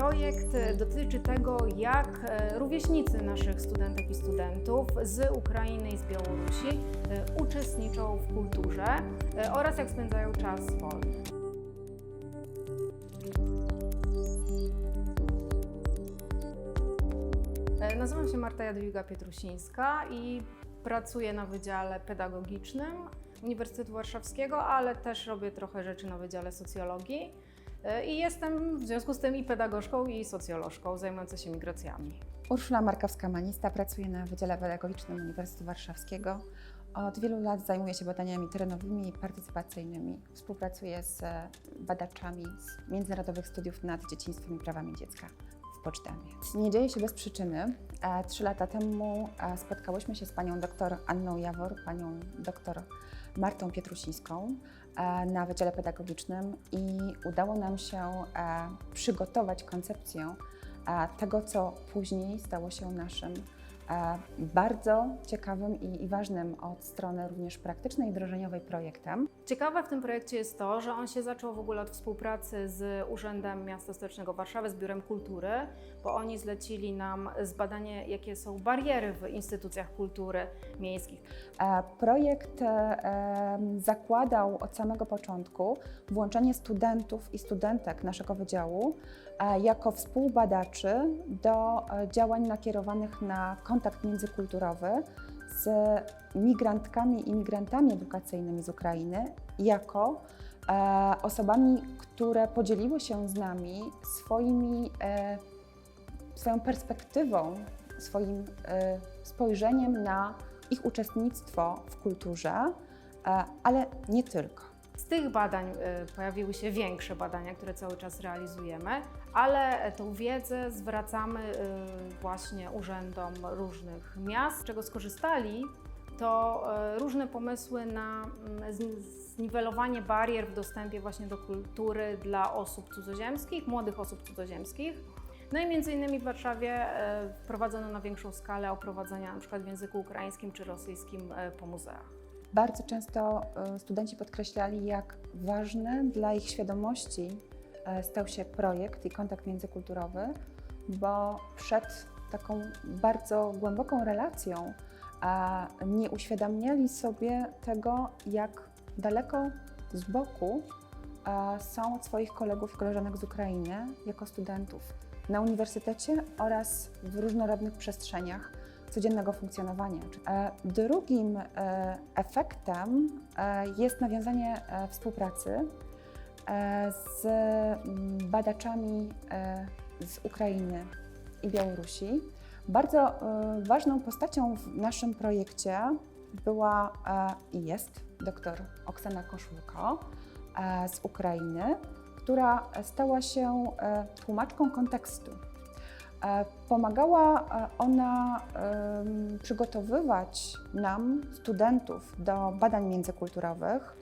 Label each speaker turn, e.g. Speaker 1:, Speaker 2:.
Speaker 1: Projekt dotyczy tego, jak e, rówieśnicy naszych studentek i studentów z Ukrainy i z Białorusi e, uczestniczą w kulturze e, oraz jak spędzają czas wolny. Nazywam się Marta Jadwiga Pietrusińska i pracuję na Wydziale Pedagogicznym Uniwersytetu Warszawskiego, ale też robię trochę rzeczy na Wydziale Socjologii. E, I jestem w związku z tym i pedagogzką, i socjolożką zajmującą się migracjami.
Speaker 2: Urszula Markowska-Manista pracuje na Wydziale Pedagogicznym Uniwersytetu Warszawskiego. Od wielu lat zajmuje się badaniami terenowymi i partycypacyjnymi. Współpracuje z badaczami z Międzynarodowych Studiów nad Dzieciństwem i Prawami Dziecka Nie dzieje się bez przyczyny. E, Trzy lata temu e, spotkałyśmy się z panią doktor Anną Jawor, panią doktor Martą Pietrusińską e, na Wydziale Pedagogicznym i udało nam się przygotować koncepcję tego, co później stało się naszym bardzo ciekawym i ważnym od strony również praktycznej i wdrożeniowej projektem.
Speaker 1: Ciekawe w tym projekcie jest to, że on się zaczął w ogóle od współpracy z Urzędem Miasta Stołecznego Warszawy, z Biurem Kultury, bo oni zlecili nam zbadanie, jakie są bariery w instytucjach kultury miejskich.
Speaker 2: E, Projekt e, zakładał od samego początku włączenie studentów i studentek naszego wydziału e, jako współbadaczy do działań nakierowanych na kontakt międzykulturowy z migrantkami i migrantami edukacyjnymi z Ukrainy, jako e, osobami, które podzieliły się z nami swoimi, e, swoją perspektywą, swoim e, spojrzeniem na ich uczestnictwo w kulturze, ale nie tylko.
Speaker 1: Z tych badań pojawiły się większe badania, które cały czas realizujemy, ale tą wiedzę zwracamy właśnie urzędom różnych miast. Czego skorzystali, to y, różne pomysły na mm, zni- zniwelowanie barier w dostępie właśnie do kultury dla osób cudzoziemskich, młodych osób cudzoziemskich. No i między innymi w Warszawie y, wprowadzono na większą skalę oprowadzenia przykład w języku ukraińskim czy rosyjskim y, po muzeach.
Speaker 2: Bardzo często e, studenci podkreślali, jak ważny dla ich świadomości e, stał się projekt i kontakt międzykulturowy, bo przed taką bardzo głęboką relacją a nie uświadamiali sobie tego, jak daleko z boku są od swoich kolegów i koleżanek z Ukrainy jako studentów na uniwersytecie oraz w różnorodnych przestrzeniach codziennego funkcjonowania. E, Drugim e, efektem e, jest nawiązanie współpracy z mm, badaczami z Ukrainy i Białorusi. Bardzo e, ważną postacią w naszym projekcie była e, i jest dr Oksana Koszulko e, z Ukrainy, która stała się tłumaczką kontekstu. Pomagała ona przygotowywać nam, studentów, do badań międzykulturowych